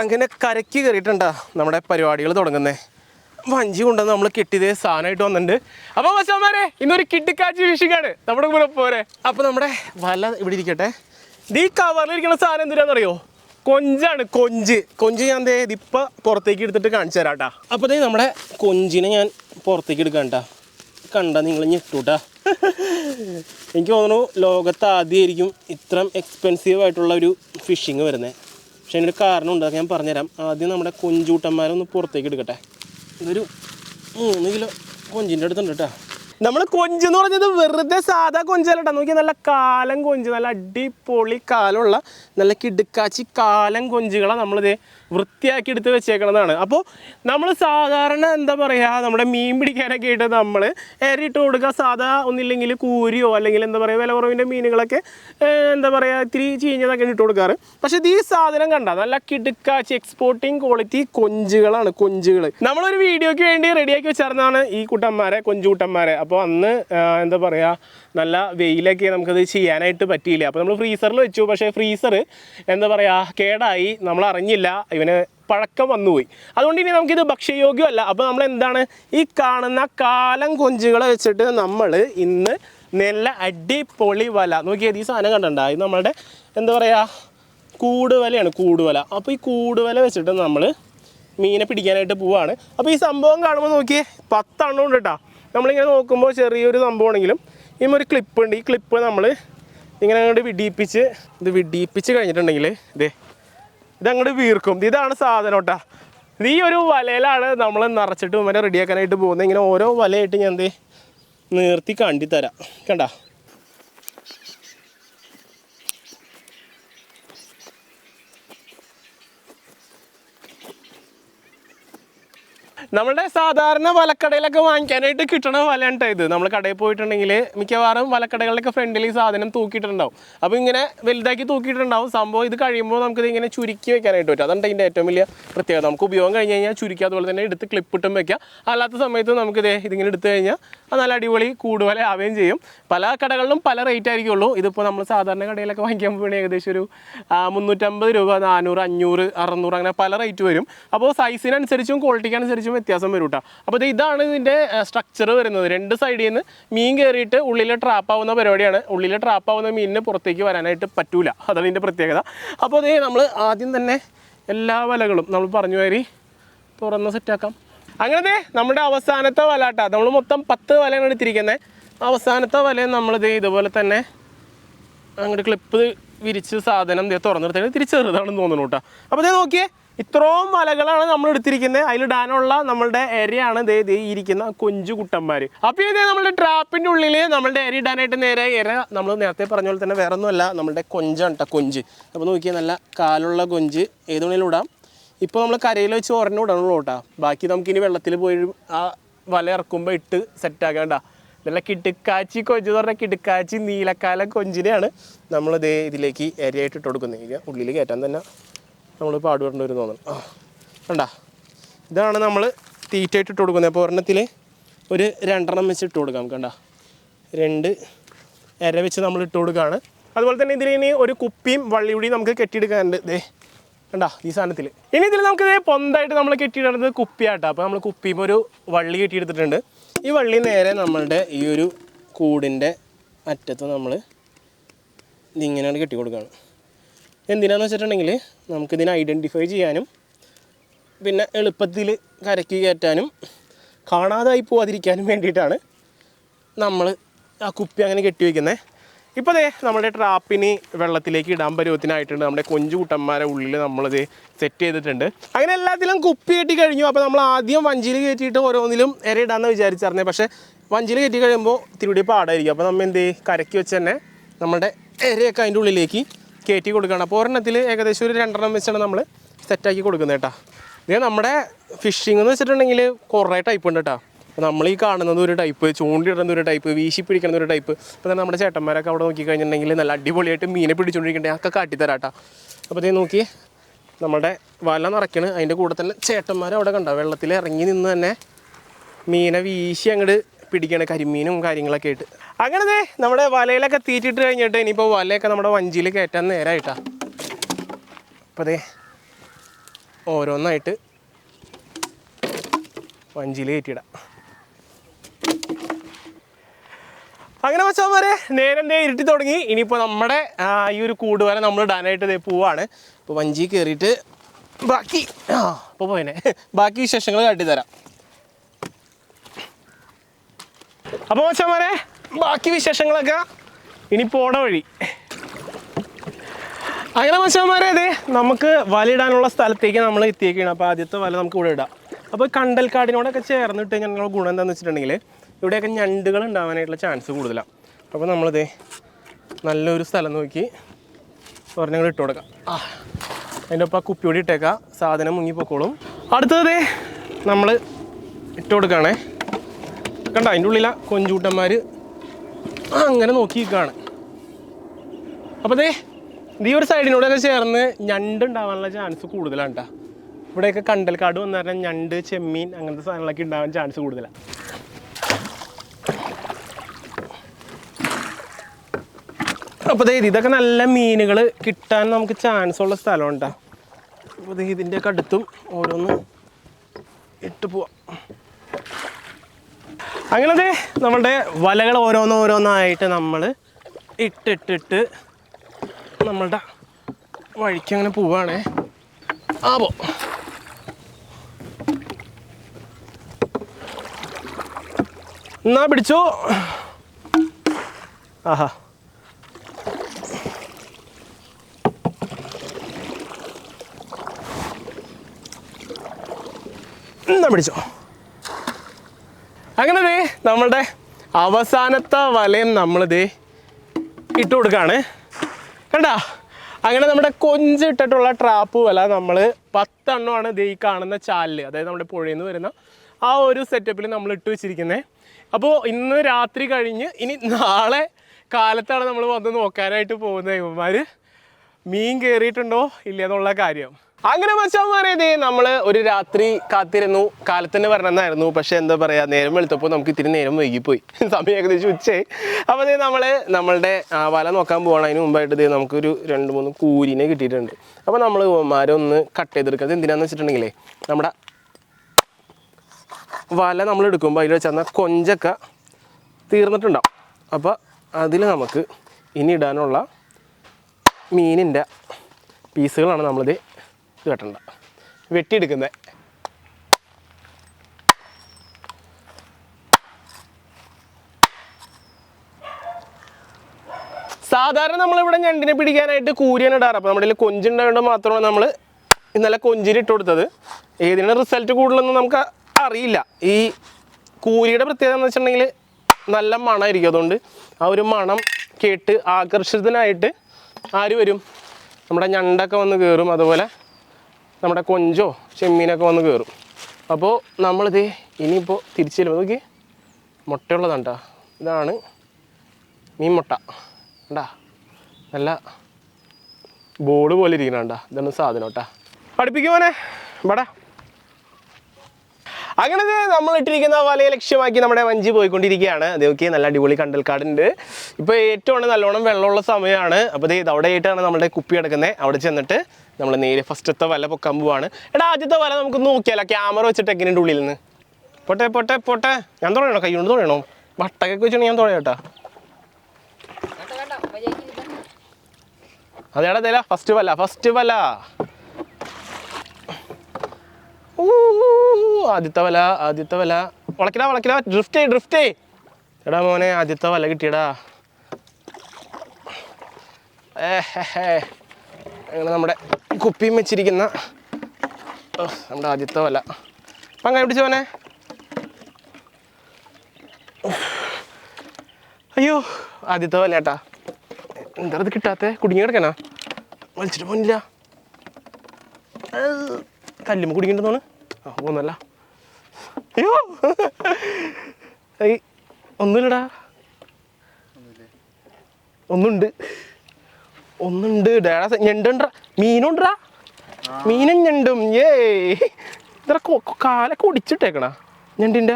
അങ്ങനെ കരയ്ക്ക് കയറിയിട്ടുണ്ടാ നമ്മുടെ പരിപാടികൾ തുടങ്ങുന്നേ. വഞ്ചി കൊണ്ടുവന്ന് നമ്മൾ കിട്ടിയതേ സാധനമായിട്ട് വന്നിട്ടുണ്ട്. അപ്പോൾ മച്ചാമാരെ ഇന്നൊരു കിട്ടിക്കാച്ചി ഫിഷിംഗാണ് നമ്മുടെ കൂടെ പോരെ. അപ്പോൾ നമ്മുടെ വല ഇവിടെ ഇരിക്കട്ടെ. ഈ കവറിലിരിക്കുന്ന സാധനം എന്തിനാണെന്നറിയോ? കൊഞ്ചാണ് കൊഞ്ച്. കൊഞ്ച് ഞാൻ ദേ ഇതിപ്പോൾ പുറത്തേക്ക് എടുത്തിട്ട് കാണിച്ചു തരാം കേട്ടോ അപ്പോൾ ദേ നമ്മുടെ കൊഞ്ചിനെ ഞാൻ പുറത്തേക്ക് എടുക്കാം കേട്ടോ കണ്ട നിങ്ങൾ ഞെട്ടൂട്ടാ. എനിക്ക് തോന്നുന്നു ലോകത്ത് ആദ്യമായിരിക്കും ഇത്രയും എക്സ്പെൻസീവ് ആയിട്ടുള്ള ഒരു ഫിഷിങ് വരുന്നത് പക്ഷെ അതിനൊരു കാരണമുണ്ട് അത് ഞാൻ പറഞ്ഞുതരാം. ആദ്യം നമ്മുടെ കൊഞ്ചൂട്ടന്മാരൊന്ന് പുറത്തേക്ക് എടുക്കട്ടെ. ഇതൊരു മൂന്ന് കിലോ കൊഞ്ചിന്റെ അടുത്തുണ്ട് കേട്ടോ. നമ്മൾ കൊഞ്ച് എന്ന് പറഞ്ഞത് വെറുതെ സാധാ കൊഞ്ചല്ല കേട്ടോ. നോക്കി നല്ല കാലം കൊഞ്ച് നല്ല അടിപൊളി കാലമുള്ള നല്ല കിടുക്കാച്ചി കാലം കൊഞ്ചുകളാണ് നമ്മളിത് വൃത്തിയാക്കി എടുത്ത് വെച്ചേക്കണതാണ്. അപ്പോൾ നമ്മൾ സാധാരണ എന്താ പറയുക നമ്മുടെ മീൻ പിടിക്കാനൊക്കെ ആയിട്ട് നമ്മൾ ഇട്ട് കൊടുക്കുക. സാധാ ഒന്നില്ലെങ്കിൽ കൂരിയോ അല്ലെങ്കിൽ എന്താ പറയുക വില കുറവിന്റെ മീനുകളൊക്കെ എന്താ പറയുക ഇത്തിരി ചീഞ്ഞതൊക്കെ ഇട്ട് കൊടുക്കാറ്. പക്ഷേ ഈ സാധനം കണ്ട നല്ല കിടുക്കാച്ച് എക്സ്പോർട്ടിങ് ക്വാളിറ്റി കൊഞ്ചുകളാണ് കൊഞ്ചുകൾ നമ്മളൊരു വീഡിയോയ്ക്ക് വേണ്ടി റെഡിയാക്കി വെച്ചിരുന്നതാണ് ഈ കുട്ടന്മാരെ കൊഞ്ചുകുട്ടന്മാരെ അപ്പോൾ അന്ന് എന്താ പറയുക നല്ല വെയിലൊക്കെ നമുക്കത് ചെയ്യാനായിട്ട് പറ്റിയില്ല. അപ്പോൾ നമ്മൾ ഫ്രീസറിൽ വെച്ചു. പക്ഷേ ഫ്രീസർ എന്താ പറയുക കേടായി. നമ്മൾ അറിഞ്ഞില്ല ഇവന് പഴക്കം വന്നുപോയി. അതുകൊണ്ട് ഇനി നമുക്കിത് ഭക്ഷ്യയോഗ്യമല്ല. അപ്പോൾ നമ്മൾ എന്താണ്? ഈ കാണുന്ന കാലം കൊഞ്ചുകളെ വെച്ചിട്ട് നമ്മൾ ഇന്ന് നല്ല അടിപൊളി വല. നോക്കിയത് ഈ സാധനം കണ്ടണ്ട ഇത് നമ്മളുടെ എന്താ പറയുക കൂടുവലയാണ് കൂടുവല. അപ്പോൾ ഈ കൂടുവല വെച്ചിട്ട് നമ്മൾ മീനെ പിടിക്കാനായിട്ട് പോവാണ്. അപ്പോൾ ഈ സംഭവം കാണുമ്പോൾ നോക്കിയേ പത്തെണ്ണം ഉണ്ട് കേട്ടോ നമ്മളിങ്ങനെ നോക്കുമ്പോൾ ചെറിയൊരു സംഭവമാണെങ്കിലും ഇതിന് ഒരു ക്ലിപ്പ് ഉണ്ട്. ഈ ക്ലിപ്പ് നമ്മൾ ഇങ്ങനെ അങ്ങോട്ട് വിടിയിപ്പിച്ച് ഇത് വിടിയിപ്പിച്ച് കഴിഞ്ഞിട്ടുണ്ടെങ്കിൽ ഇതേ ഇതങ്ങോട്ട് വീർക്കും. ഇതാണ് സാധനം കേട്ടോ. ഈ ഒരു വലയിലാണ് നമ്മൾ നിറച്ചിട്ട് ഇവനെ റെഡിയാക്കാനായിട്ട് പോകുന്നത് ഇങ്ങനെ ഓരോ വലയായിട്ട് ഞാൻ എന്ത് നിർത്തി കണ്ടിത്തരാം തരാം. കണ്ട? നമ്മുടെ സാധാരണ വലക്കടയിലൊക്കെ വാങ്ങിക്കാനായിട്ട് കിട്ടണ വലയാണ് ഇത്. നമ്മൾ കടയിൽ പോയിട്ടുണ്ടെങ്കിൽ മിക്കവാറും വലക്കടകളിലൊക്കെ ഫ്രണ്ടിൽ ഈ സാധനം തൂക്കിയിട്ടുണ്ടാവും അപ്പോൾ ഇങ്ങനെ വലുതാക്കി തൂക്കിയിട്ടുണ്ടാവും. സംഭവം ഇത് കഴിയുമ്പോൾ നമുക്കിത് ഇങ്ങനെ ചുരുക്കി വെക്കാനായിട്ട് പറ്റും. അതാണ് ഇതിന്റെ ഏറ്റവും വലിയ പ്രത്യേകത. നമുക്ക് ഉപയോഗം കഴിഞ്ഞ് കഴിഞ്ഞാൽ ചുരുക്കി അതുപോലെ തന്നെ എടുത്ത് ക്ലിപ്പിട്ടും വെക്കാം. അല്ലാത്ത സമയത്ത് നമുക്ക് ഇതേ ഇതിങ്ങനെ എടുത്തു കഴിഞ്ഞാൽ അത് നല്ല അടിപൊളി കൂടുവല ആവുകയും ചെയ്യും. പല കടകളിലും പല റേറ്റ് ആയിരിക്കുള്ളൂ. ഇതിപ്പോൾ നമ്മൾ സാധാരണ കടയിലൊക്കെ വാങ്ങിക്കാൻ പോകുകയാണെങ്കിൽ ഏകദേശം ഒരു മുന്നൂറ്റമ്പത് രൂപ നാനൂറ് അഞ്ഞൂറ് അറുന്നൂറ് അങ്ങനെ പല റേറ്റ് വരും. അപ്പോൾ സൈസിനനുസരിച്ചും ക്വാളിറ്റിക്ക് അനുസരിച്ചും വ്യത്യാസം വരും കേട്ടോ അപ്പോൾ ഇത് ഇതാണ് ഇതിന്റെ സ്ട്രക്ചർ വരുന്നത്. രണ്ട് സൈഡിൽ നിന്ന് മീൻ കയറിയിട്ട് ഉള്ളിൽ ട്രാപ്പ് ആവുന്ന പരിപാടിയാണ്. ഉള്ളിൽ ട്രാപ്പ് ആവുന്ന മീനിന് പുറത്തേക്ക് വരാനായിട്ട് പറ്റൂല. അതാണ് ഇതിന്റെ പ്രത്യേകത. അപ്പോൾ അതേ നമ്മൾ ആദ്യം തന്നെ എല്ലാ വലകളും നമ്മൾ പറഞ്ഞു കയറി തുറന്ന് സെറ്റാക്കാം അങ്ങനത്തെ നമ്മുടെ അവസാനത്തെ വല കേട്ടോ നമ്മൾ മൊത്തം പത്ത് വലയാണ് എടുത്തിരിക്കുന്നത് അവസാനത്തെ വല നമ്മളിത് ഇതുപോലെ തന്നെ അങ്ങോട്ട് ക്ലിപ്പ് വിരിച്ച് സാധനം ദേ തിരിച്ചെറുതാണെന്ന് തോന്നുന്നു കേട്ടോ അപ്പോൾ ദേ നോക്കിയേ. ഇത്രയും മലകളാണ് നമ്മൾ എടുത്തിരിക്കുന്നത്. അതിലിടാനുള്ള നമ്മളുടെ എരയാണ് ഇരിക്കുന്ന കൊഞ്ചു കുട്ടന്മാർ അപ്പോൾ ഇതേ നമ്മുടെ ട്രാപ്പിന്റെ ഉള്ളിൽ നമ്മളുടെ എര ഇടാനായിട്ട് നേരെ എര നമ്മൾ നേരത്തെ പറഞ്ഞ പോലെ തന്നെ വേറെ ഒന്നുമല്ല നമ്മളുടെ കൊഞ്ചാണ് കൊഞ്ച്. അപ്പോൾ നോക്കിയാൽ നല്ല കാലുള്ള കൊഞ്ച്. ഏത് ഇടാം. ഇപ്പോൾ നമ്മൾ കരയിൽ വെച്ച് ഉറഞ്ഞു ഇടണുള്ളൂ കേട്ടോ ബാക്കി നമുക്കിനി വെള്ളത്തിൽ പോയി ആ വല ഇറക്കുമ്പോൾ ഇട്ട് സെറ്റാക്കണ്ട നല്ല കിടുക്കാച്ചി കൊഞ്ച് എന്ന് പറഞ്ഞാൽ കിടുക്കാച്ചി നീലക്കാല കൊഞ്ചിനെയാണ് നമ്മൾ ഇതേ ഇതിലേക്ക് എരയായിട്ട് ഇട്ട് കൊടുക്കുന്നത്. ഉള്ളിൽ കയറ്റാൻ തന്നെ നമ്മൾ പാടുപെടേണ്ടി വരും തോന്നുന്നു കണ്ട? ഇതാണ് നമ്മൾ തീറ്റയായിട്ട് ഇട്ട് കൊടുക്കുന്നത്. അപ്പോൾ ഒരെണ്ണത്തിൽ ഒരു രണ്ടെണ്ണം വെച്ച് ഇട്ട് കൊടുക്കാം കണ്ട? രണ്ട് ഇര വെച്ച് നമ്മൾ ഇട്ട് കൊടുക്കുകയാണ്. അതുപോലെ തന്നെ ഇതിൽ ഇനി ഒരു കുപ്പിയും വള്ളിയുടിയും നമുക്ക് കെട്ടിയെടുക്കാനുണ്ട്. ദേ കണ്ടാ? ഈ സാധനത്തിൽ ഇനി ഇതിൽ നമുക്ക് ഇതേ പൊന്തായിട്ട് നമ്മൾ കെട്ടിയിടുന്നത് കുപ്പിയാട്ടോ. അപ്പോൾ നമ്മൾ കുപ്പിയും ഒരു വള്ളി കെട്ടിയെടുത്തിട്ടുണ്ട്. ഈ വള്ളി നേരെ നമ്മളുടെ ഈ ഒരു കൂടിന്റെ അറ്റത്ത് നമ്മൾ ഇതിങ്ങനെയാണ് കെട്ടി കൊടുക്കുകയാണ് എന്തിനാന്ന് വെച്ചിട്ടുണ്ടെങ്കിൽ നമുക്കിതിനെ ഐഡന്റിഫൈ ചെയ്യാനും പിന്നെ എളുപ്പത്തിൽ കരക്കി കയറ്റാനും കാണാതായി പോവാതിരിക്കാനും വേണ്ടിയിട്ടാണ് നമ്മൾ ആ കുപ്പി അങ്ങനെ കെട്ടി വയ്ക്കുന്നത് ഇപ്പോൾ ദേ നമ്മുടെ ട്രാപ്പിന് വെള്ളത്തിലേക്ക് ഇടാൻ പരുവത്തിനായിട്ടുണ്ട്. നമ്മുടെ കൊഞ്ചു കുട്ടന്മാരെ ഉള്ളിൽ നമ്മളിത് സെറ്റ് ചെയ്തിട്ടുണ്ട്. അങ്ങനെ എല്ലാത്തിലും കുപ്പി കെട്ടി കഴിഞ്ഞു. അപ്പോൾ നമ്മൾ ആദ്യം വഞ്ചിയിൽ കയറ്റിയിട്ട് ഓരോന്നിലും ഇര ഇടാമെന്ന് വിചാരിച്ചറിഞ്ഞത് പക്ഷേ വഞ്ചിയിൽ കയറ്റി കഴിയുമ്പോൾ തിരുവിടി പാടായിരിക്കും. അപ്പോൾ നമ്മൾ എന്ത് ചെയ്യും കരയ്ക്ക് വെച്ച് തന്നെ നമ്മുടെ ഇരയൊക്കെ അതിന്റെ ഉള്ളിലേക്ക് കയറ്റി കൊടുക്കുകയാണ്. അപ്പോൾ ഒരെണ്ണത്തിൽ ഏകദേശം ഒരു രണ്ടെണ്ണം വെച്ചാണ് നമ്മൾ സെറ്റാക്കി കൊടുക്കുന്നത് കേട്ടോ. ഇത് നമ്മുടെ ഫിഷിംഗ് എന്ന് വെച്ചിട്ടുണ്ടെങ്കിൽ കുറേ ടൈപ്പ് ഉണ്ട് കേട്ടോ. നമ്മൾ ഈ കാണുന്നത് ഒരു ടൈപ്പ് ചൂണ്ടിടുന്ന ഒരു ടൈപ്പ് വീശി പിടിക്കുന്ന ഒരു ടൈപ്പ് ഇപ്പോൾ തന്നെ നമ്മുടെ ചേട്ടന്മാരൊക്കെ അവിടെ നോക്കിക്കഴിഞ്ഞിട്ടുണ്ടെങ്കിൽ നല്ല അടിപൊളിയായിട്ട് മീനെ പിടിച്ചുകൊണ്ടിരിക്കണ്ടേ അതൊക്കെ കാട്ടിത്തരാട്ടാ അപ്പോൾ ഇതേ നോക്കി നമ്മുടെ വല നിറയ്ക്കണ്. അതിന്റെ കൂടെ തന്നെ ചേട്ടന്മാർ അവിടെ കണ്ടോ വെള്ളത്തിൽ ഇറങ്ങി നിന്ന് തന്നെ മീനെ വീശി അങ്ങോട്ട് പിടിക്കണ കരിമീനും കാര്യങ്ങളൊക്കെ ആയിട്ട്. അങ്ങനെ നമ്മുടെ വലയിലൊക്കെ തീറ്റിട്ട് കഴിഞ്ഞിട്ട് ഇനിയിപ്പോൾ വലയൊക്കെ നമ്മുടെ വഞ്ചിയിൽ കയറ്റാൻ നേരമായിട്ടാ അപ്പോൾ അതെ ഓരോന്നായിട്ട് വഞ്ചിയിൽ കയറ്റിയിടാം. അങ്ങനെ വെച്ചാൽ നേരം ദേ ഇരുട്ടി തുടങ്ങി. ഇനിയിപ്പോൾ നമ്മുടെ ഈ ഒരു കൂട് വരെ നമ്മൾ ഇടാനായിട്ട് ദേ പോവാണ്. ഇപ്പോൾ വഞ്ചി കയറിയിട്ട് ബാക്കി ആ ഇപ്പോൾ പോയനെ. ബാക്കി വിശേഷങ്ങൾ കാട്ടിത്തരാം. അപ്പോൾ മച്ചമാരെ ബാക്കി വിശേഷങ്ങളൊക്കെ ഇനി പോണ വഴി. അങ്ങനെ മച്ചമാരെ അതെ നമുക്ക് വലയിടാനുള്ള സ്ഥലത്തേക്ക് നമ്മൾ എത്തിയേക്കാണ്. അപ്പോൾ ആദ്യത്തെ വല നമുക്ക് ഇവിടെ ഇടാം. അപ്പോൾ കണ്ടൽക്കാടിനോടൊക്കെ ചേർന്നിട്ട് ഞങ്ങളുടെ ഗുണം എന്താണെന്ന് വെച്ചിട്ടുണ്ടെങ്കിൽ ഇവിടെയൊക്കെ ഞണ്ടുകൾ ഉണ്ടാവാനായിട്ടുള്ള ചാൻസ് കൂടുതലാണ് അപ്പോൾ നമ്മളിത് നല്ലൊരു സ്ഥലം നോക്കി ഒരെണ്ണങ്ങൾ ഇട്ട് കൊടുക്കാം. ആ അതിന്റെ ഒപ്പം കുപ്പിയോടി ഇട്ടേക്കാം. സാധനം മുങ്ങിപ്പോക്കോളും. അടുത്തത് നമ്മൾ ഇട്ട് കൊടുക്കുകയാണേ കണ്ട അതിന്റെ ഉള്ളിലാ കൊഞ്ചൂട്ടന്മാർ അങ്ങനെ നോക്കി നിൽക്കുകയാണ് അപ്പോൾ അതേ ഈ ഒരു സൈഡിനോടൊക്കെ ചേർന്ന് ഞണ്ട് ഉണ്ടാവാനുള്ള ചാൻസ് കൂടുതലാണ് കേട്ടോ ഇവിടെയൊക്കെ കണ്ടൽക്കാട് വന്നു പറഞ്ഞാൽ ഞണ്ട് ചെമ്മീൻ അങ്ങനത്തെ സാധനങ്ങളൊക്കെ ഉണ്ടാവാൻ ചാൻസ് കൂടുതലാണ് അപ്പോൾ ദേ ഇതൊക്കെ നല്ല മീനുകൾ കിട്ടാൻ നമുക്ക് ചാൻസ് ഉള്ള സ്ഥലമുണ്ടോ അപ്പോൾ ഇതിന്റെയൊക്കെ അടുത്തും ഓരോന്ന് ഇട്ട് പോവാം. അങ്ങനെ ദേ നമ്മളുടെ വലകൾ ഓരോന്നോരോന്നായിട്ട് നമ്മൾ ഇട്ടിട്ടിട്ട് നമ്മളുടെ വഴിക്ക് അങ്ങനെ പോവാണേ. ആ പോ എന്നാ പിടിച്ചു? ആഹാ. എന്നാ പിടിച്ചോ? അങ്ങനെ ദേ നമ്മളുടെ അവസാനത്തെ വലയം ദേ ഇട്ട് കൊടുക്കുകയാണ് കണ്ടാ? അങ്ങനെ നമ്മുടെ കൊഞ്ച് ഇട്ടിട്ടുള്ള ട്രാപ്പ് വല നമ്മൾ പത്തെണ്ണമാണ് ദേ ഈ കാണുന്ന ചാലിൽ അതായത് നമ്മുടെ പുഴയിൽ നിന്ന് വരുന്ന ആ ഒരു സെറ്റപ്പിൽ നമ്മൾ ഇട്ട് വെച്ചിരിക്കുന്നത് അപ്പോൾ ഇന്ന് രാത്രി കഴിഞ്ഞ് ഇനി നാളെ കാലത്താണ് നമ്മൾ വന്ന് നോക്കാനായിട്ട് പോകുന്നത് ഇവന്മാർ മീൻ കയറിയിട്ടുണ്ടോ ഇല്ല എന്നുള്ള കാര്യം. അങ്ങനെ മച്ചാന്മാരെ ഇതേ നമ്മൾ ഒരു രാത്രി കാത്തിരുന്നു കാലത്തന്നെ വരണമെന്നായിരുന്നു. പക്ഷെ എന്താ പറയുക നേരം വെളുത്തപ്പോൾ നമുക്ക് ഇത്തിരി നേരം വൈകിപ്പോയി. സമയം ഏകദേശം ഉച്ചയായി. അപ്പോൾ ഇതേ നമ്മൾ നമ്മളുടെ വല നോക്കാൻ പോകണം അതിന് മുമ്പായിട്ട് ഇതേ നമുക്കൊരു രണ്ട് മൂന്ന് കൂരിനെ കിട്ടിയിട്ടുണ്ട്. അപ്പോൾ നമ്മൾ ഒന്ന് കട്ട് ചെയ്തെടുക്കുക അത് എന്തിനാന്ന് വെച്ചിട്ടുണ്ടെങ്കിലേ നമ്മുടെ വല നമ്മൾ എടുക്കുമ്പോൾ അതിൽ വെച്ചാൽ കൊഞ്ചൊക്കെ തീർന്നിട്ടുണ്ടാവും. അപ്പോൾ അതിൽ നമുക്ക് ഇനി ഇടാനുള്ള മീനിന്റെ പീസുകളാണ് നമ്മളിത് ഇത് വെട്ടണ്ട വെട്ടിയെടുക്കുന്നത് സാധാരണ നമ്മളിവിടെ ഞണ്ടിനെ പിടിക്കാനായിട്ട് കൂരിയാണ് ഇടാറ്. അപ്പോൾ നമ്മുടെ കൊഞ്ചുണ്ടായതുകൊണ്ട് മാത്രമാണ് നമ്മൾ ഇന്നലെ കൊഞ്ചിന് ഇട്ട് കൊടുത്തത്. ഏതിനാണ് റിസൾട്ട് കൂടുതലൊന്നും നമുക്ക് അറിയില്ല. ഈ കൂരിയുടെ പ്രത്യേകത എന്ന് വെച്ചിട്ടുണ്ടെങ്കിൽ നല്ല മണമായിരിക്കും അതുകൊണ്ട് ആ ഒരു മണം കേട്ട് ആകർഷിതനായിട്ട് ആര് വരും? നമ്മുടെ ഞണ്ടൊക്കെ വന്ന് കയറും അതുപോലെ നമ്മുടെ കൊഞ്ചോ ചെമ്മീനൊക്കെ വന്ന് കയറും അപ്പോൾ നമ്മളിത് ഇനിയിപ്പോൾ തിരിച്ചു ചെല്ലുമ്പോൾ നോക്കി മുട്ടയുള്ളതാണ് കേട്ടോ ഇതാണ് മീൻ മുട്ട. കണ്ടാ? നല്ല ബോർഡ് പോലെ ഇരിക്കണ കണ്ടാ? ഇതാണ് സാധനം കേട്ടാ. പഠിപ്പിക്കുമോനെ ഇവിടെ അങ്ങനെ നമ്മൾ ഇട്ടിരിക്കുന്ന വലയെ ലക്ഷ്യമാക്കി നമ്മുടെ വഞ്ചി പോയിക്കൊണ്ടിരിക്കുകയാണ്. അതൊക്കെ നല്ല അടിപൊളി കണ്ടൽക്കാടുണ്ട്. ഇപ്പോൾ ഏറ്റവും നല്ലോണം വെള്ളമുള്ള സമയമാണ്. അപ്പോൾ ഇത് അവിടെ ആയിട്ടാണ് നമ്മുടെ കുപ്പി കിടക്കുന്നത് അവിടെ ചെന്നിട്ട് നമ്മൾ നേരെ ഫസ്റ്റത്തെ വല പൊക്കാൻ പോവാണ്. എടാ ആദ്യത്തെ വല നമുക്ക് നോക്കിയാലോ? ക്യാമറ വെച്ചിട്ട് എങ്ങനെയുണ്ട് ഉള്ളിൽ നിന്ന് പോട്ടെ പോട്ടെ പോട്ടെ. ഞാൻ തുഴയണോ കൈ കൊണ്ട് തുഴയണോ വട്ടക്കൊക്കെ വെച്ചിട്ട് ഞാൻ തുഴയട്ടാ. അതേടാ തേല ഫസ്റ്റ് വല ഫസ്റ്റ് വല. ആദ്യത്തെ വല ആദ്യത്തെ വല. വളക്കിടാ വളക്കിടാ ഡ്രിഫ്റ്റ് ഡ്രിഫ്റ്റ് എടാ മോനെ ആദ്യത്തെ വല കിട്ടിയടാ. ഏ ഹെ. അങ്ങനെ നമ്മുടെ കുപ്പിയും വെച്ചിരിക്കുന്ന നമ്മുടെ ആദ്യത്തെ വല. അങ്ങനെ പിടിച്ചു പോനെ അയ്യോ ആദ്യത്തെ വല ഏട്ടാ എന്താ കിട്ടാത്ത? കുടുങ്ങി കിടക്കാനാ വലിച്ചിട്ട് പോന്നില്ല കല്ലുമ്മ കുടുങ്ങിണ്ടെന്നാണ് ആ പോന്നല്ല. അയ്യോ. ഒന്നുമില്ലടാ. ഒന്നുണ്ട്. ഒന്നുണ്ട്. ഡേടാ ഞണ്ടുണ്ടാ മീനുണ്ടാ മീനും ഞണ്ടും. ഏ ഇത്ര കാലൊക്കെ ഒടിച്ചിട്ടേക്കണ. ഞണ്ടിന്റെ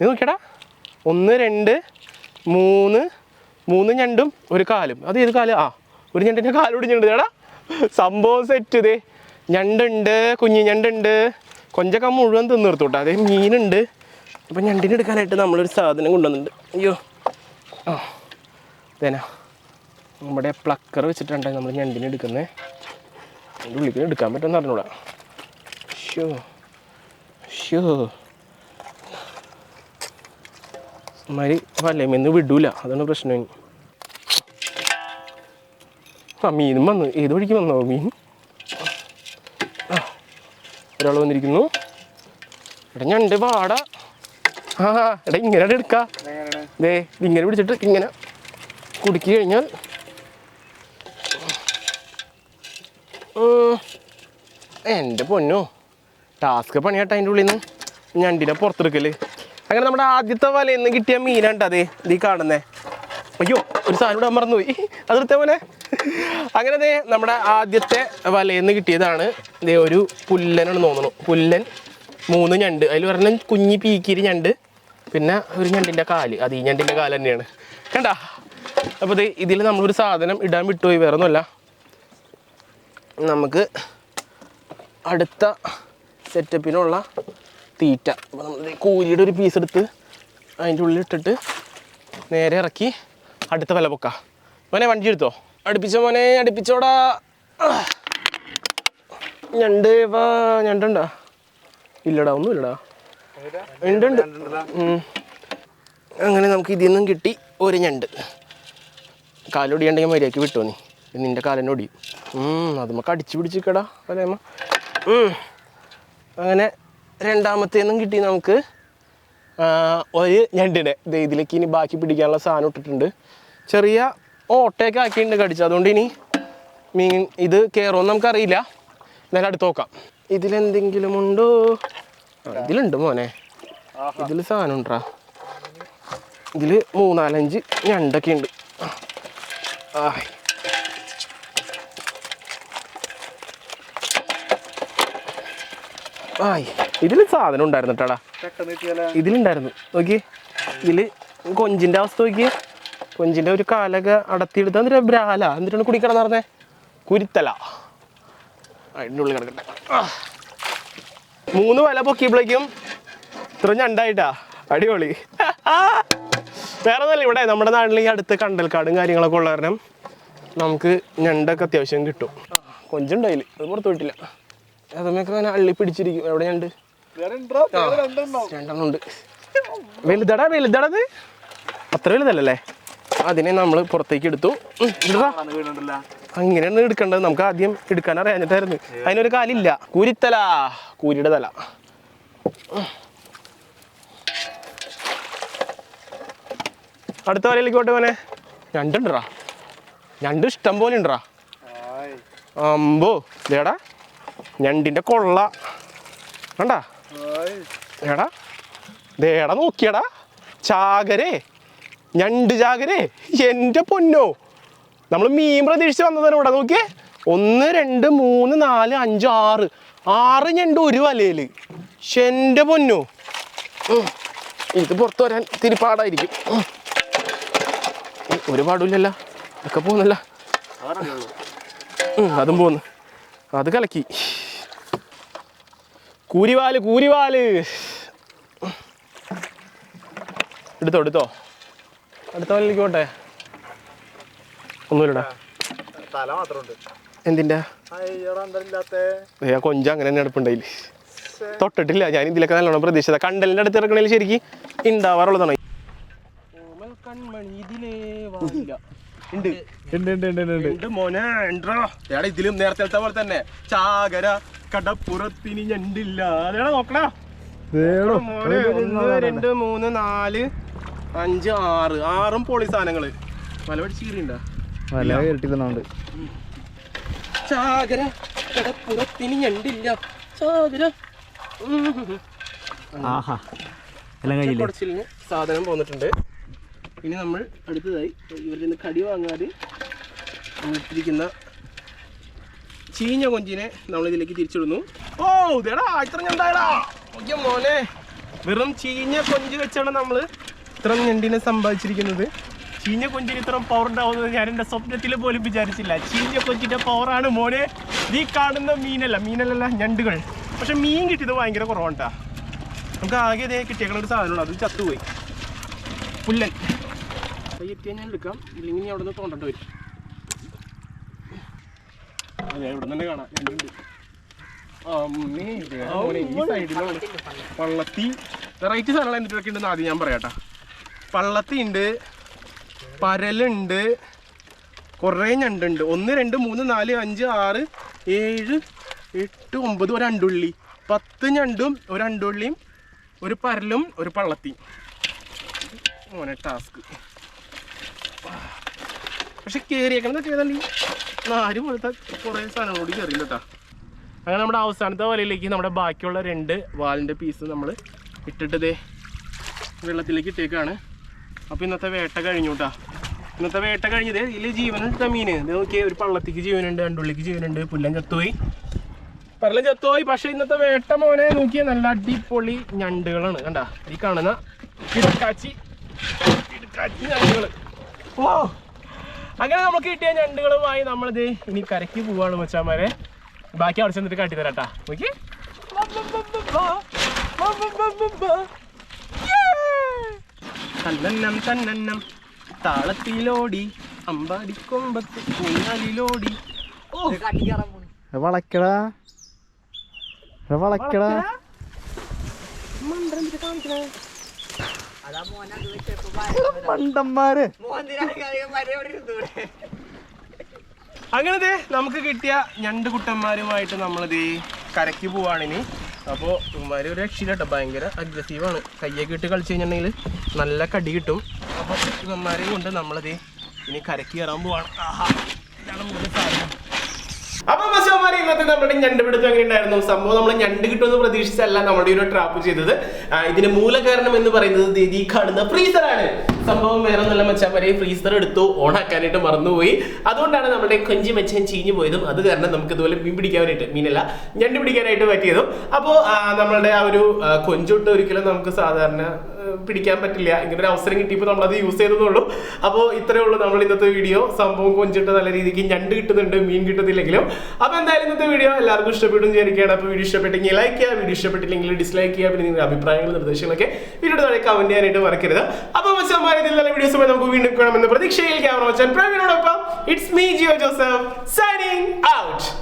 നീ നോക്കിയടാ. ഒന്ന് രണ്ട് മൂന്ന് മൂന്ന് ഞണ്ടും ഒരു കാലും. അത് ഏത് കാൽ? ആ ഒരു ഞണ്ടിന്റെ കാലം ഒടിഞ്ഞിട്ടുണ്ട് ചേടാ സംഭവം സെറ്റ് ഇതേ. ഞണ്ടുണ്ട് കുഞ്ഞു ഞണ്ടുണ്ട്. കൊഞ്ചൊക്കെ മുഴുവൻ തിന്നിർത്തു അതേ മീനുണ്ട്. അപ്പം ഞണ്ടിനെടുക്കാനായിട്ട് നമ്മളൊരു സാധനം കൊണ്ടുവന്നിട്ടുണ്ട്. അയ്യോ. ആ ഇതേനാ. നമ്മുടെ പ്ലക്കർ വെച്ചിട്ടുണ്ട് നമ്മൾ ഞണ്ടിന് എടുക്കുന്നത്. അതിന്റെ ഉള്ളിൽ എടുക്കാൻ പറ്റുമെന്ന് അറിഞ്ഞൂടാ. ഷോ ഷോ മാതിരി വല്ലമെന്ന് വിടൂല. അതാണ് പ്രശ്നം. ആ മീനും വന്നു. ഏത് വഴിക്ക് വന്നോ മീൻ? ഒരാൾ വന്നിരിക്കുന്നു. എടാ ഞണ്ട് പാട ആ എടാ ഇങ്ങനെ എടുക്കാം. ഇങ്ങനെ പിടിച്ചിട്ട് ഇങ്ങനെ കുടുക്കി കഴിഞ്ഞാൽ എന്റെ പൊന്നു. ടാസ്ക് പണിയാട്ട അതിന്റെ ഉള്ളിൽ നിന്ന്. ഞണ്ടിനെ പുറത്തെടുക്കൽ. അങ്ങനെ നമ്മുടെ ആദ്യത്തെ വലയിൽ നിന്ന് കിട്ടിയ മീനാണ്ട് നീ കാണുന്നേ. അയ്യോ ഒരു സാധനം ഇടാൻ മറന്നുപോയി. അതിർത്തെ പോലെ അങ്ങനെ ദേ നമ്മുടെ ആദ്യത്തെ വലയിൽ നിന്ന് കിട്ടിയതാണ് ദേ ഒരു പുല്ലനാണ് തോന്നുന്നു. പുല്ലൻ മൂന്ന് ഞണ്ട്. അതിൽ പറഞ്ഞ കുഞ്ഞി പീക്കിരി ഞണ്ട്. പിന്നെ ഒരു ഞണ്ടിന്റെ കാൽ. അത് ഈ ഞണ്ടിന്റെ കാൽ തന്നെയാണ്. കണ്ട? അപ്പോൾ ഇത് ഇതിൽ നമ്മളൊരു സാധനം ഇടാൻ വിട്ടുപോയി. വേറെ ഒന്നുമല്ല നമുക്ക് അടുത്ത സെറ്റപ്പിനുള്ള തീറ്റ. അപ്പോൾ നമ്മൾ കൂലിയുടെ ഒരു പീസ് എടുത്ത് അതിന്റെ ഉള്ളിൽ ഇട്ടിട്ട് നേരെ ഇറക്കി അടുത്ത വില പൊക്ക. മോനെ വണ്ടി എടുത്തോ? അടുപ്പിച്ച മോനെ അടുപ്പിച്ചോടാ. ഞണ്ട് ഇപ്പൊ ഞണ്ടുണ്ടാ? ഇല്ലടാ ഒന്നും ഇല്ലടാ ഉണ്ട്. അങ്ങനെ നമുക്ക് ഇതിൽ നിന്നും കിട്ടി ഒരു ഞണ്ട്. കാലൊടിയുണ്ടെങ്കിൽ മര്യാദയ്ക്ക് വിട്ടോ നീ. നിന്റെ കാലിന്റെ അത് നമുക്ക് അടിച്ചു പിടിച്ചിക്കടാ വലയമ്മ അങ്ങനെ രണ്ടാമത്തേന്നും കിട്ടി നമുക്ക്. ഒരു ഞണ്ടിനെ. ഇതിലേക്ക് ഇനി ബാക്കി പിടിക്കാനുള്ള സാധനം ഇട്ടിട്ടുണ്ട്. ചെറിയ ഓട്ടയൊക്കെ ആക്കിയിട്ടുണ്ട് കടിച്ചു. അതുകൊണ്ട് ഇനി മീൻ ഇത് കയറുമെന്ന് നമുക്കറിയില്ല. എന്നാലും അടുത്ത് നോക്കാം. ഇതിലെന്തെങ്കിലും ഉണ്ടോ? ആ, ഇതിലുണ്ട് മോനെ. ഇതിൽ സാധനം ഉണ്ടാ? ഇതിൽ മൂന്നാലഞ്ച് ഞണ്ടൊക്കെ ഉണ്ട്. ആയ് ആയ്. ഇതിൽ സാധനം ഉണ്ടായിരുന്നു കേട്ടാടാ ഇതിലുണ്ടായിരുന്നു. നോക്കി. ഇതിൽ കൊഞ്ചിന്റെ അവസ്ഥ നോക്കി. കൊഞ്ചിന്റെ ഒരു കാലൊക്കെ അടത്തിയെടുത്ത് എന്നിട്ട് ബ്രാല എന്നിട്ടാണ് കുടിക്കണം പറഞ്ഞേ കുരുത്തല. അതിന്റെ ഉള്ളിൽ കിടക്കട്ടെ. മൂന്ന് വല പൊക്കിയപ്പോഴേക്കും ഇത്ര ഞണ്ടായിട്ടാ. അടിപൊളി. വേറെ ഒന്നല്ല ഇവിടെ നമ്മുടെ നാട്ടിൽ ഈ അടുത്ത് കണ്ടൽക്കാടും കാര്യങ്ങളൊക്കെ ഉള്ള കാരണം നമുക്ക് ഞണ്ടൊക്കെ അത്യാവശ്യം കിട്ടും. കൊഞ്ചുണ്ടായില്ല അത് പുറത്തു വിട്ടില്ല. അതമ്മയൊക്കെ അങ്ങനെ അള്ളി പിടിച്ചിരിക്കും. എവിടെ ഞണ്ട് രണ്ടെണ്ണം? ഉണ്ട്. വലുതടാ വലുതടത്. അത്ര വലുതല്ലല്ലേ അതിനെ നമ്മൾ പുറത്തേക്ക് എടുത്തു. അങ്ങനെയാണ് എടുക്കേണ്ടത്. നമുക്ക് ആദ്യം എടുക്കാൻ അറിയാഞ്ഞിട്ടായിരുന്നു. അതിനൊരു കാലില്ല. കൂരിത്തല. കൂരിയുടെ തല. അടുത്ത വലയിലേക്ക് പോട്ടെ മോനെ. ഞണ്ടുണ്ടാ ഞണ്ട് ഇഷ്ടം പോലെ ഉണ്ടാ അമ്പോ. ഇതേടാ. ഞണ്ടിന്റെ കൊള്ള. കണ്ടാ? എടാ ദേടാ നോക്കിയടാ. ചാകരേ ഞണ്ട് ചാകരേ എന്റെ പൊന്നോ. നമ്മൾ മീൻ പ്രതീക്ഷിച്ച് വന്നതാണ് ഇവിടെ നോക്കിയേ. ഒന്ന് രണ്ട് മൂന്ന് നാല് അഞ്ച് ആറ്. ആറ് ഞണ്ട് ഒരു വലയിൽ എന്റെ പൊന്നോ. ഇത് പുറത്ത് വരാൻ തിരിപ്പാടായിരിക്കും ഉം. ഉം, ഒരു പാടില്ലല്ലോ ഒക്കെ പോകുന്നല്ല. അതും പോന്ന്. അത് കലക്കി. കൂരിവാൽ കൂരിവാൽ. എടുത്തോ എടുത്തോ. അടുത്ത വല്ലിലേക്ക് പോട്ടെ ഒന്നുമില്ലടാ. തല മാത്രമുണ്ട്. എന്തിന്റെ കൊഞ്ച അങ്ങനെ തന്നെ അടുപ്പുണ്ടായില്ല തൊട്ടിട്ടില്ല ഞാൻ ഇതിലൊക്കെ നല്ലോണം പ്രതീക്ഷിച്ച കണ്ടലിന്റെ അടുത്ത് ഇറക്കണേൽ ശരിക്ക് ഉണ്ടാവാറുള്ളതാണ് ഇതിലും നേരത്തെ പോലെ തന്നെ. ചാകര കടപ്പുറത്തിന് ഞണ്ടില്ല. അതേടാ നോക്കടാ. മോനെ. ഒന്ന് രണ്ട് മൂന്ന് നാല് അഞ്ച് ആറ്. ആറും പൊളി സാധനങ്ങൾ. വല പഠിച്ച് കീറിണ്ടാ വല കേട്ടിരുന്നോണ്ട് ചാകര കടപ്പുറത്തിന് ഞണ്ടില്ല. ചാകര. കുറച്ചിലിന് സാധനം പോന്നിട്ടുണ്ട്. ഇനി നമ്മൾ അടുത്തതായി ഇവരിൽ നിന്ന് കടി വാങ്ങാതെ ഇട്ടിരിക്കുന്ന ചീഞ്ഞ കൊഞ്ചിനെ നമ്മൾ ഇതിലേക്ക് തിരിച്ചിടുന്നു. ഓ ഇതേടാ ഇത്ര ഞണ്ടായടാ. ഓക്കെ മോനെ? വെറും ചീഞ്ഞ കൊഞ്ച് വെച്ചാണ് നമ്മൾ ഇത്ര ഞണ്ടിനെ സമ്പാദിച്ചിരിക്കുന്നത്. ചീഞ്ഞ കൊഞ്ചിന് ഇത്ര പവർ ഉണ്ടാവുന്നത് ഞാൻ എന്റെ സ്വപ്നത്തിൽ പോലും വിചാരിച്ചില്ല. ചീഞ്ഞ കൊഞ്ചിന്റെ പവറാണ് മോനെ. ഈ കാണുന്ന മീനല്ല മീനല്ലല്ല ഞണ്ടുകൾ. പക്ഷെ മീൻ കിട്ടിയത് ഭയങ്കര കുറവാണ്ടാ നമുക്ക് ആകെ ഇതേ കിട്ടിയേക്കണ ഒരു സാധനമാണ് അത് ചത്തുപോയി. പുല്ലൻ. കൈ എത്തിയാൽ ഞാൻ എടുക്കാം. ഇല്ലെങ്കിൽ നീ അവിടെ നിന്ന് തോണ്ടേണ്ടി വരും. ഇവിടെ തന്നെ കാണാം. പള്ളത്തി. വെറൈറ്റി സാധനങ്ങൾ എന്തൊക്കെ ഉണ്ടെന്ന് ആദ്യം ഞാൻ പറയാട്ടാ. പള്ളത്തി ഉണ്ട് പരലുണ്ട് കുറേ ഞണ്ടുണ്ട് ഒന്ന് രണ്ട് മൂന്ന് നാല് അഞ്ച് ആറ് ഏഴ് എട്ട് ഒമ്പത് ഒരു അണ്ടുള്ളി. പത്ത് ഞണ്ടും ഒരു അണ്ടുള്ളിയും ഒരു പരലും ഒരു പള്ളത്തി മോനെ ടാസ്ക് പക്ഷെ കയറിയേക്കണതൊക്കെ ഏതാണ്ട് നാല് പോലത്തെ കുറേ കൂടി കയറിയില്ല കേട്ടോ അങ്ങനെ നമ്മുടെ അവസാനത്തെ വലയിലേക്ക് നമ്മുടെ ബാക്കിയുള്ള രണ്ട് വാലിന്റെ പീസ് നമ്മൾ ഇട്ടിട്ട് ദേ വെള്ളത്തിലേക്ക് ഇട്ടേക്കാണ്. അപ്പോൾ ഇന്നത്തെ വേട്ട കഴിഞ്ഞു കേട്ടോ ഇന്നത്തെ വേട്ട കഴിഞ്ഞത് ഇതിൽ ജീവനുണ്ട് മീൻ ഇത് നോക്കിയേ ഒരു പള്ളത്തേക്ക് ജീവനുണ്ട് രണ്ടുള്ളിക്ക് ജീവനുണ്ട് പുല്ലൻ ചത്തുപോയി. പരലം ചത്തുപോയി പക്ഷേ ഇന്നത്തെ വേട്ട മോനെ നോക്കിയാൽ നല്ല അടിപൊളി ഞണ്ടുകളാണ്. കണ്ട ഈ കാണുന്ന കിടക്കാച്ചി കിടക്കാച്ചി ഞണ്ടുകൾ ഓ അങ്ങനെ നമുക്ക് കിട്ടിയ ഞണ്ടുകളുമായി നമ്മളിത് ഇനി കരയ്ക്ക് പോവാണ് മച്ചാമാരെ. ബാക്കി അവിടെ ചെന്നിട്ട് കാട്ടിത്തരാട്ടാ ഓക്കെ തന്നന്നം തന്നന്നം താളത്തിലോടി അമ്പാടിക്കൊമ്പത്ത് പോണു വളക്കടാ വളക്കടാ മന്ത്രം കാണിക്കണേ അതാ മോനെ അത് വെച്ചപ്പോ മണ്ടന്മാര്. ഇരുന്നൂടെ അങ്ങനത്തെ നമുക്ക് കിട്ടിയ ഞണ്ട് കുട്ടന്മാരുമായിട്ട് നമ്മളിത് കരയ്ക്ക് പോവാണിനി അപ്പോൾ ഇവന്മാർ ഒരു രക്ഷയിലട്ടോ ഭയങ്കര അഗ്രസീവാണ് കയ്യൊക്കെ ഇട്ട് കളിച്ചു കഴിഞ്ഞിട്ടുണ്ടെങ്കിൽ നല്ല കടി കിട്ടും. അപ്പോൾ ഇവന്മാരെയും കൊണ്ട് നമ്മളിത് ഇനി കരയ്ക്ക് കയറാൻ പോവാണ്. ആഹാ ഇതാണ് നമ്മുടെ സാധനം. അപ്പൊ മച്ചന്മാരെ ഇന്നത്തെ നമ്മുടെ ഞണ്ട് പിടുത്തം എങ്ങനെ ഉണ്ടായിരുന്നു സംഭവം നമ്മൾ ഞണ്ട് കിട്ടുമെന്ന് പ്രതീക്ഷിച്ചല്ല നമ്മുടെ ഒരു ട്രാപ്പ് ചെയ്തത്. ഇതിന് മൂലകാരണം എന്ന് പറയുന്നത് ഈ കാണുന്ന ഫ്രീസർ ആണ് സംഭവം വേറെ മച്ചാ മച്ചാമാരെ ഫ്രീസർ എടുത്തു ഓണാക്കാനായിട്ട് മറന്നുപോയി. അതുകൊണ്ടാണ് നമ്മുടെ കൊഞ്ചി മെച്ചൻ ചീഞ്ഞു പോയതും. അത് കാരണം നമുക്ക് ഇതുപോലെ മീൻ പിടിക്കാനായിട്ട് മീനല്ല ഞണ്ട് പിടിക്കാനായിട്ട് പറ്റിയതും. അപ്പോൾ നമ്മളുടെ ആ ഒരു കൊഞ്ചുട്ട് ഒരിക്കലും നമുക്ക് സാധാരണ പിടിക്കാൻ പറ്റില്ല. ഇങ്ങനെ ഒരു അവസരം കിട്ടിയപ്പോൾ നമ്മളത് യൂസ് ചെയ്തതുള്ളൂ അപ്പോൾ ഇത്രയേ ഉള്ളൂ നമ്മൾ ഇന്നത്തെ വീഡിയോ സംഭവം കൊഞ്ചിട്ട് നല്ല രീതിക്ക് ഞണ്ട് കിട്ടുന്നുണ്ട് മീൻ കിട്ടുന്നില്ലെങ്കിലും അപ്പോൾ എന്തായാലും ഇന്നത്തെ വീഡിയോ എല്ലാവർക്കും ഇഷ്ടപ്പെടും വിചാരിക്കുകയാണ്. അപ്പോൾ വീഡിയോ ഇഷ്ടപ്പെട്ടെങ്കിൽ ലൈക്ക് ചെയ്യുക വീഡിയോ ഇഷ്ടപ്പെട്ടില്ലെങ്കിൽ ഡിസ്ലൈക്ക് ചെയ്യുക പിന്നെ നിങ്ങളുടെ അഭിപ്രായങ്ങളും നിർദ്ദേശങ്ങളൊക്കെ വീഡിയോ താഴെ കമന്റ് ചെയ്യാനായിട്ട് മറക്കരുത്. അപ്പോൾ മച്ചന്മാരെ ഇതിൽ നല്ല വീഡിയോസ് നമുക്ക് വീണ്ടും കാണാമെന്ന പ്രതീക്ഷയിൽ ക്യാമറ വച്ചാൽ പ്രവീണോടൊപ്പം. It's me Jio Joseph signing out